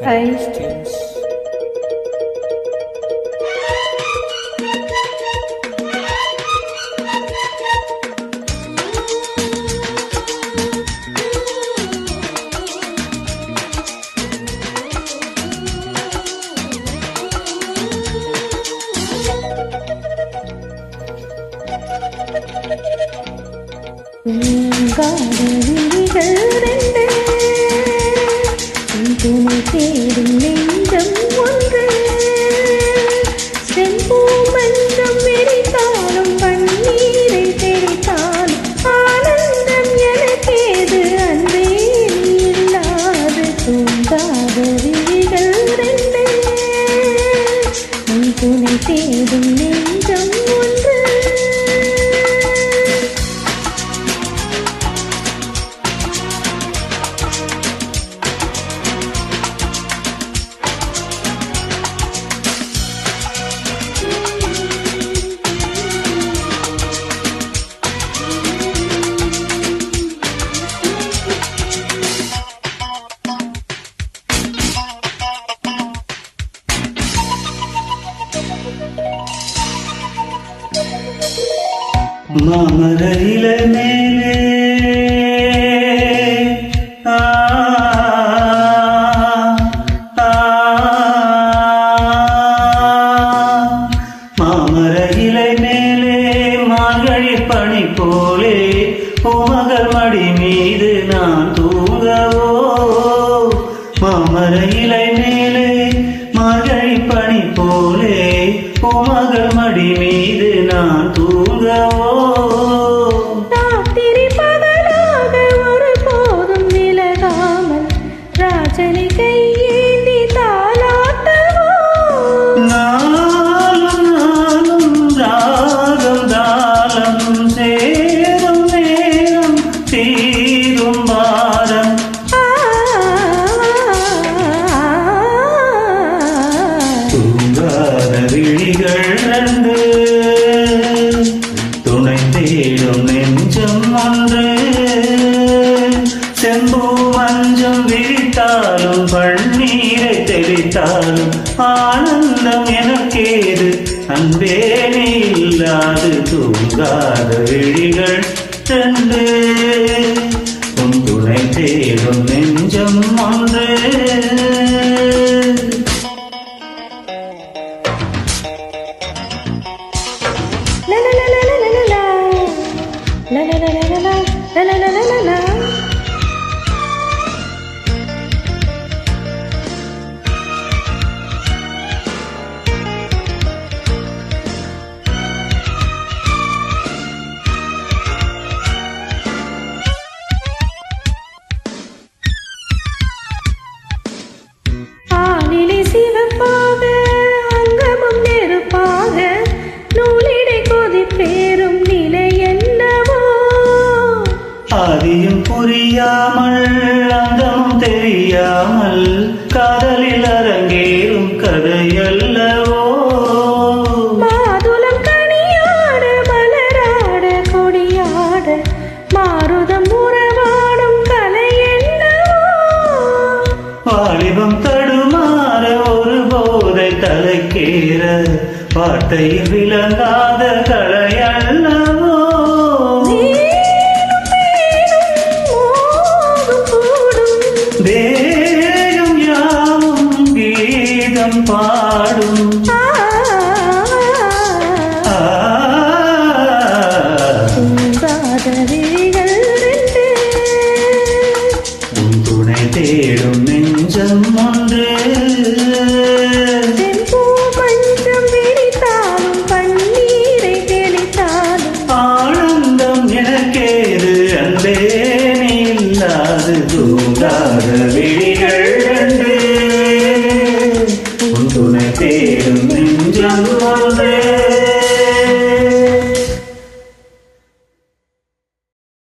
Fantasy Tunes. காதலிகள் ரெண்டு மாமரையில மேலே. ஆ, ஆ, மாமரையிலை மேலே மார்கழி பணி போலே உமகள் மடி மீது நான் தூங்கவோ. மாமரையிலை விழிகள் துணை தேடும் நெஞ்சம் ஒன்று செம்பு மஞ்சம் விரித்தாலும் பன்னீரை தெளித்தாலும் ஆனந்தம் எனக்கேது. அன்பே இல்லாது தூங்காத விழிகள் ரெண்டு உன் துணை தேடும் நெஞ்சம் ஒன்று la la la la la la புரியாமல் அந்தமும் தெரியாமல் காதலில் அரங்கேறும் கதையல்லவோ? மாதுளம் கனியாட மலராட கொடியாட மாருதம் உறவாடும் கலை வாலிபம் தடுமாற ஒரு போதை தலைக்கேற வார்த்தையில் விளங்காத கலையல்லவோ? தேடும் நெஞ்சம் ஒன்று. ஆனந்தம் எனக்கேது அன்பே. இல்லாது தூங்காத விழிகள் என்று உன் துணை தேடும் நெஞ்சம் ஒன்றே.